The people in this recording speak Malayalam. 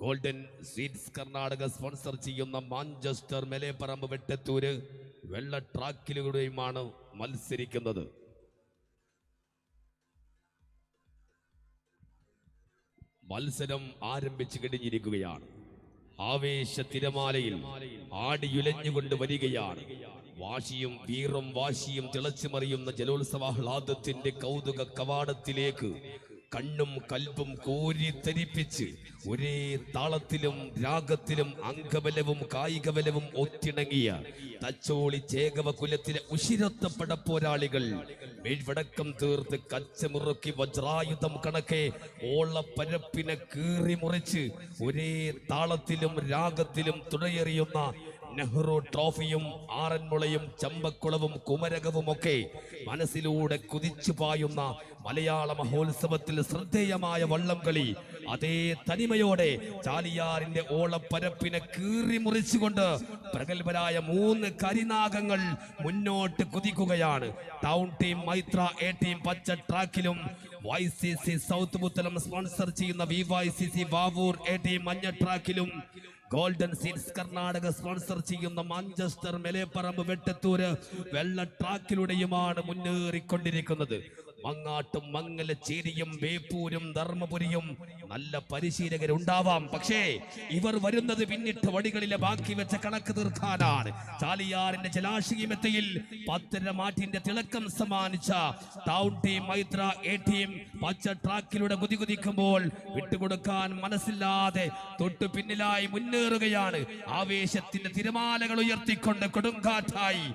ഗോൾഡൻ സീഡ്സ് കർണാടക സ്പോൺസർ ചെയ്യുന്ന മാഞ്ചസ്റ്റർ മെലേപ്പറമ്പ് വെട്ടത്തൂര് വെള്ള ട്രാക്കിലൂടെയുമാണ് മത്സരിക്കുന്നത്. മത്സരം ആരംഭിച്ചു കഴിഞ്ഞിരിക്കുകയാണ്. ആവേശ തിരമാലയിൽ ആടിയുലഞ്ഞുകൊണ്ട് വരികയാണ്. വാശിയും വീറും വാശിയും തിളച്ചു തിളച്ചുമറിയുന്ന ജലോത്സവാഹ്ലാദത്തിന്റെ കൗതുക കവാടത്തിലേക്ക് കണ്ണും കൽബും കോരിത്തരിപ്പിച്ച് ഒരേ താളത്തിലും രാഗത്തിലും അംഗബലവും കായികബലവും ഒത്തിണങ്ങിയ തച്ചോളി ചേകവ കുലത്തിലെ ഉശിരത്ത പടപ്പോരാളികൾ മേൽവടക്കം തീർത്ത് കച്ചമുറുക്കി വജ്രായുധം കണക്കെ ഓളപ്പരപ്പിനെ കീറി മുറിച്ച് ഒരേ താളത്തിലും രാഗത്തിലും തുണയെറിയുന്ന നെഹ്റു ട്രോഫിയും ആറന്മുളയും ചമ്പക്കുളവും കുമരകവും ഒക്കെ മനസ്സിലൂടെ കുതിച്ചു പായുന്ന മലയാള മഹോത്സവത്തിൽ ശ്രദ്ധേയമായ വള്ളംകളി അതേ തനിമയോടെ ചാലിയാറിന്റെ ഓളപ്പരപ്പിനെ കീറി മുറിച്ചുകൊണ്ട് പ്രഗത്ഭരായ മൂന്ന് കരിനാഗങ്ങൾ മുന്നോട്ട് കുതിക്കുകയാണ്. Town team Maithra A team പച്ച ട്രാക്കിലും Y C C south Puthalam sponsor ചെയ്യുന്ന V Y C C Vavoor A team മഞ്ഞ ട്രാക്കിലും ഗോൾഡൻ സീൻസ് കർണാടക സ്പോൺസർ ചെയ്യുന്ന മാഞ്ചസ്റ്റർ മെലേപ്പറമ്പ് വെട്ടത്തൂര് വെള്ള ട്രാക്കിലൂടെയുമാണ് മുന്നേറിക്കൊണ്ടിരിക്കുന്നത്. മങ്ങാട്ടും മംഗലച്ചേരിയും വേപ്പൂരും ധർമ്മപുരിയും നല്ല പരിശീലകരുണ്ടാവാം. പക്ഷേ ഇവർ വരുന്നത് പിന്നിട്ട് വടികളിലെ ബാക്കി വെച്ച കണക്ക് തീർക്കാനാണ്. ചാലിയാറിന്റെ ജലാശയമെത്തയിൽ പത്തര മാറ്റിന്റെ തിളക്കം സമ്മാനിച്ച town team Maithra A team പച്ച ട്രാക്കിലൂടെ കുതികുതിക്കുമ്പോൾ വിട്ടുകൊടുക്കാൻ മനസ്സില്ലാതെ തൊട്ടു പിന്നിലായി മുന്നേറുകയാണ്. ആവേശത്തിന്റെ തിരമാലകൾ ഉയർത്തിക്കൊണ്ട് കൊടുങ്കാറ്റായി